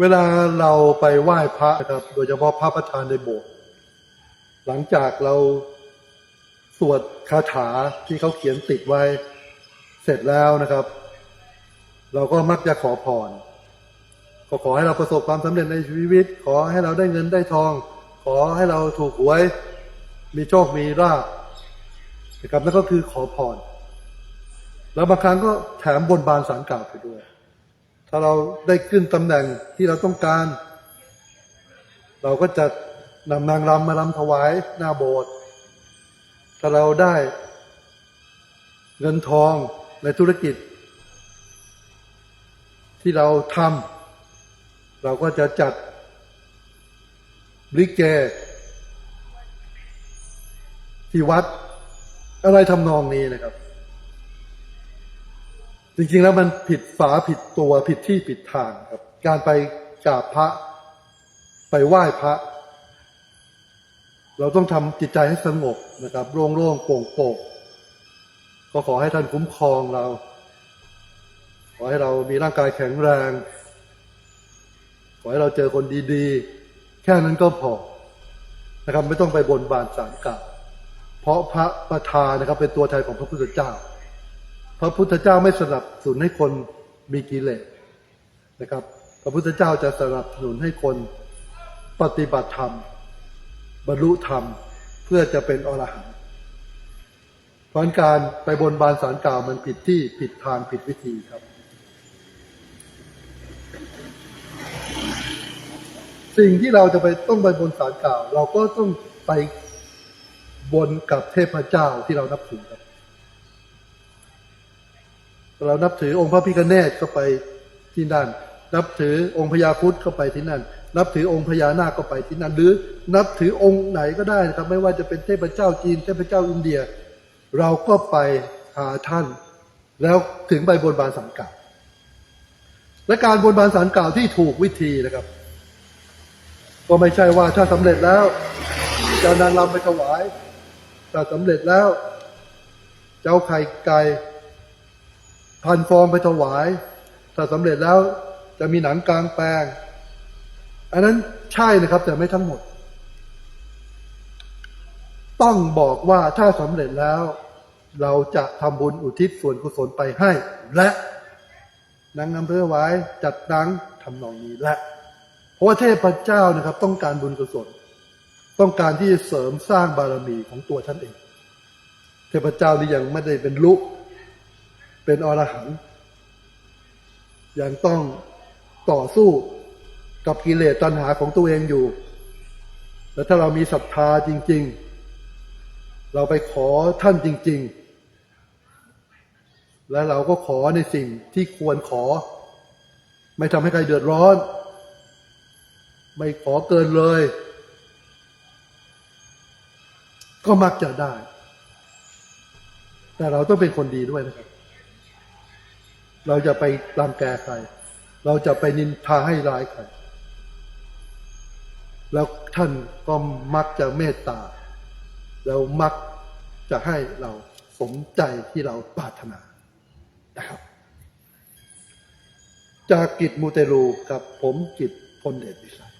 เวลาเราไปไหว้พระนะครับ โดยเฉพาะพระประธานในโบสถ์หลังจากเราสวดคาถาที่เขาเขียนติดไว้เสร็จแล้วนะครับ เราก็มักจะขอพรก็ขอให้เราประสบความสำเร็จในชีวิต ขอให้เราได้เงินได้ทอง ขอให้เราถูกหวย มีโชคมีลาภนะครับนั่นก็คือขอพรแล้วบางครั้งก็แถมบนบานสารกล่าวไปด้วย ถ้าเราได้ขึ้นตำแหน่งที่เราต้องการ เราก็จะนำนางรำมารำถวายหน้าโบสถ์ถ้าเราได้เงินทองในธุรกิจ ที่เราทำเราก็จะจัดลิเกที่วัดอะไรทำนองนี้นะครับ จริงๆแล้วมันผิดฝาผิดตัวผิดที่ผิดทางครับ การไปกราบพระ ไปไหว้พระ เราต้องทำจิตใจให้สงบนะครับ โล่งๆโปร่งๆก็ขอให้ท่านคุ้มครองเรา ขอให้เรามีร่างกายแข็งแรง ขอให้เราเจอคนดีๆ แค่นั้นก็พอนะครับ ไม่ต้องไปบนบานสารกล่าวเพราะพระประธานนะครับ เป็นตัวแทนของพระพุทธเจ้า พระพุทธเจ้าไม่สนับสนุนให้คนมีกิเลสนะครับ พระพุทธเจ้าจะสนับสนุนให้คนปฏิบัติธรรม บรรลุธรรมเพื่อจะเป็นอรหันต์เพราะการไปบนบานสารกล่าวมันผิดที่ผิดทางผิดวิธีครับ สิ่งที่เราจะไปต้องไปบนสารกล่าว เราก็ต้องไปบนกับเทพเจ้าที่เรานับถือครับ เรานับถือองค์พระพิฆเนศก็ไปที่นั่น นับถือองค์พญาครุฑก็ไปที่นั่น นับถือองค์พญานาคก็ไปที่นั่น หรือนับถือองค์ไหนก็ได้นะครับไม่ว่าจะเป็นเทพเจ้าจีนเทพเจ้าอินเดีย เราก็ไปหาท่าน แล้วถึงไปบนบานสารกล่าวและการบนบานสารกล่าวที่ถูกวิธีนะครับ ก็ไม่ใช่ว่าถ้าสำเร็จแล้วจะนางรำไปถวาย ถ้าสำเร็จแล้ว เจ้าไข่ไก่ พันฟองไปถวาย ถ้าสำเร็จแล้วจะมีหนังกลางแปลง อันนั้นใช่นะครับ แต่ไม่ทั้งหมด ต้องบอกว่าถ้าสำเร็จแล้ว เราจะทำบุญอุทิศส่วนกุศลไปให้ และนางอำเภอไว้จัดนังทำนองนี้และ เพราะว่าเทพเจ้านะครับ ต้องการบุญกุศล ต้องการที่จะเสริมสร้างบารมีของตัวท่านเอง เทพเจ้านี่ยังไม่ได้เป็นลุ เป็นอรหันต์ยังต้องต่อสู้กับกิเลสตัณหาของตัวเองอยู่ แล้วถ้าเรามีศรัทธาจริง ๆ เราไปขอท่านจริง ๆ และเราก็ขอในสิ่งที่ควรขอ ไม่ทำให้ใครเดือดร้อน ไม่ขอเกินเลย ก็มักจะได้ แต่เราต้องเป็นคนดีด้วยนะครับ เราจะไปรังแกใคร เราจะไปนินทาให้ร้ายใคร แล้วท่านก็มักจะเมตตา แล้วมักจะให้เราสมใจที่เราปรารถนานะครับ จากกิจมูเตลูกับผมกิจพลเดชวิสัย